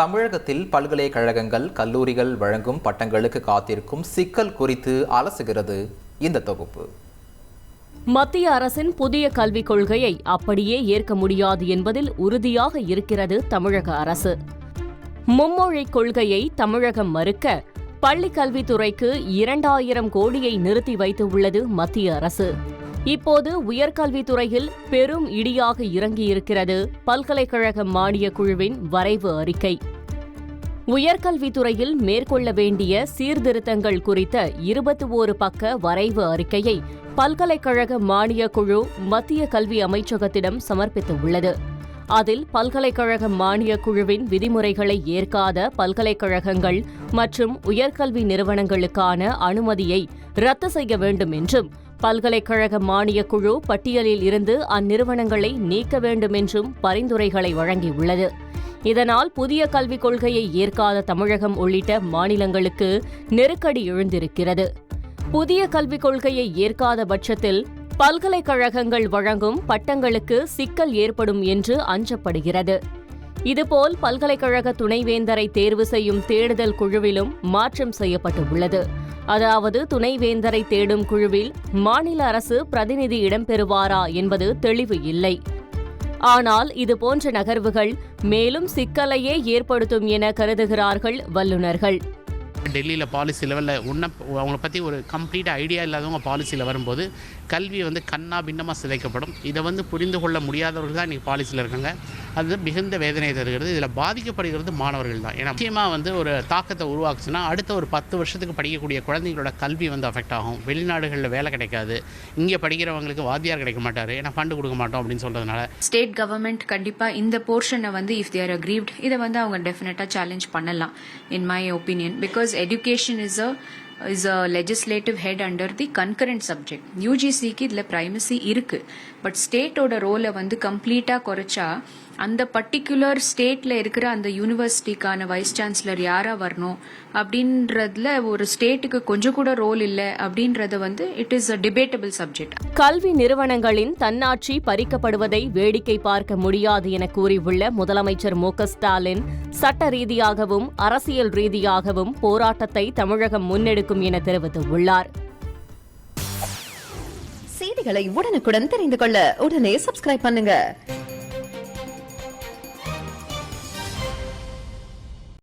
தமிழகத்தில் பல்கலைக்கழகங்கள் கல்லூரிகள் வழங்கும் பட்டங்களுக்கு காத்திருக்கும் சிக்கல் குறித்து அலசுகிறது இந்த தொகுப்பு. மத்திய அரசின் புதிய கல்விக் கொள்கையை அப்படியே ஏற்க முடியாது என்பதில் உறுதியாக இருக்கிறது தமிழக அரசு. மும்மொழிக் கொள்கையை தமிழகம் மறுக்க பள்ளிக் கல்வித்துறைக்கு இரண்டாயிரம் கோடியை நிறுத்தி வைத்துள்ளது மத்திய அரசு. இப்போது உயர்கல்வித்துறையில் பெரும் இடியாக இறங்கியிருக்கிறது பல்கலைக்கழக மானியக் குழுவின் வரைவு அறிக்கை. உயர்கல்வித்துறையில் மேற்கொள்ள வேண்டிய சீர்திருத்தங்கள் குறித்த இருபத்தி ஓரு பக்க வரைவு அறிக்கையை பல்கலைக்கழக மானியக் குழு மத்திய கல்வி அமைச்சகத்திடம் சமர்ப்பித்துள்ளது. அதில் பல்கலைக்கழக மானியக் குழுவின் விதிமுறைகளை ஏற்காத பல்கலைக்கழகங்கள் மற்றும் உயர்கல்வி நிறுவனங்களுக்கான அனுமதியை ரத்து செய்ய வேண்டும் என்றும் பல்கலைக்கழக மானியக் குழு பட்டியலில் இருந்து அந்நிறுவனங்களை நீக்க வேண்டும் என்றும் பரிந்துரைகளை வழங்கியுள்ளது. இதனால் புதிய கல்விக் கொள்கையை ஏற்காத தமிழகம் உள்ளிட்ட மாநிலங்களுக்கு நெருக்கடி எழுந்திருக்கிறது. புதிய கல்விக் கொள்கையை ஏற்காத பட்சத்தில் பல்கலைக்கழகங்கள் வழங்கும் பட்டங்களுக்கு சிக்கல் ஏற்படும் என்று அஞ்சப்படுகிறது. இதுபோல் பல்கலைக்கழக துணைவேந்தரை தேர்வு செய்யும் தேடுதல் குழுவிலும் மாற்றம் செய்யப்பட்டுள்ளது. அதாவது துணைவேந்தரை தேடும் குழுவில் மாநில அரசு பிரதிநிதி இடம்பெறுவாரா என்பது தெளிவு இல்லை. ஆனால் இதுபோன்ற நகர்வுகள் மேலும் சிக்கலையே ஏற்படுத்தும் என கருதுகிறார்கள் வல்லுநர்கள். டெல்லியில் பாலிசி லெவலில் உன்ன அவங்கள பற்றி ஒரு கம்ப்ளீட் ஐடியா இல்லாதவங்க பாலிசியில் வரும்போது கல்வி வந்து கண்ணா பின்னமாக சிதைக்கப்படும். இதை வந்து புரிந்து கொள்ள முடியாதவர்கள் தான் இன்றைக்கி பாலிசியில் இருக்காங்க. அது மிகுந்த வேதனை தருகிறது. இதில் பாதிக்கப்படுகிறது மாணவர்கள் தான். ஏன்னா முக்கியமாக வந்து ஒரு தாக்கத்தை உருவாக்குச்சுன்னா அடுத்த ஒரு பத்து வருஷத்துக்கு படிக்கக்கூடிய குழந்தைங்களோட கல்வி வந்து அஃபெக்ட் ஆகும். வெளிநாடுகளில் வேலை கிடைக்காது. இங்கே படிக்கிறவங்களுக்கு வாத்தியார் கிடைக்க மாட்டார். ஏன்னா ஃபண்டு கொடுக்க மாட்டோம் அப்படின்னு சொல்கிறதுனால ஸ்டேட் கவர்மெண்ட் கண்டிப்பாக இந்த போர்ஷனை வந்து இஃப் தேர் அக்ரீவ்ட் இதை வந்து அவங்க டெஃபினட்டாக சேலஞ்ச் பண்ணலாம் in my opinion because education is a is a legislative head under the concurrent subject யூஜிசிக்கு இதில் ப்ரைமசி இருக்கு. பட் ஸ்டேட்டோட ரோலை வந்து கம்ப்ளீட்டா குறைச்சா அந்த பர்டிகுலர் ஸ்டேட்ல இருக்கிற அந்த யூனிவர்சிட்டிக்கான வைஸ் சான்சலர் யாரா வரணும் அப்படின்றதுல ஒரு ஸ்டேட்டுக்கு கொஞ்சம் கூட ரோல் இல்லை அப்படின்றது வந்து it is a debatable subject கல்வி நிறுவனங்களின் தன்னாட்சி பறிக்கப்படுவதை வேடிக்கை பார்க்க முடியாது என கூறியுள்ள முதலமைச்சர் மு க ஸ்டாலின் சட்ட ரீதியாகவும் அரசியல் ரீதியாகவும் போராட்டத்தை தமிழகம் முன்னெடுக்கும் என தெரிவித்துள்ளார். செய்திகளை உடனுக்குடன் தெரிந்து கொள்ள உடனே சப்ஸ்கிரைப் பண்ணுங்க.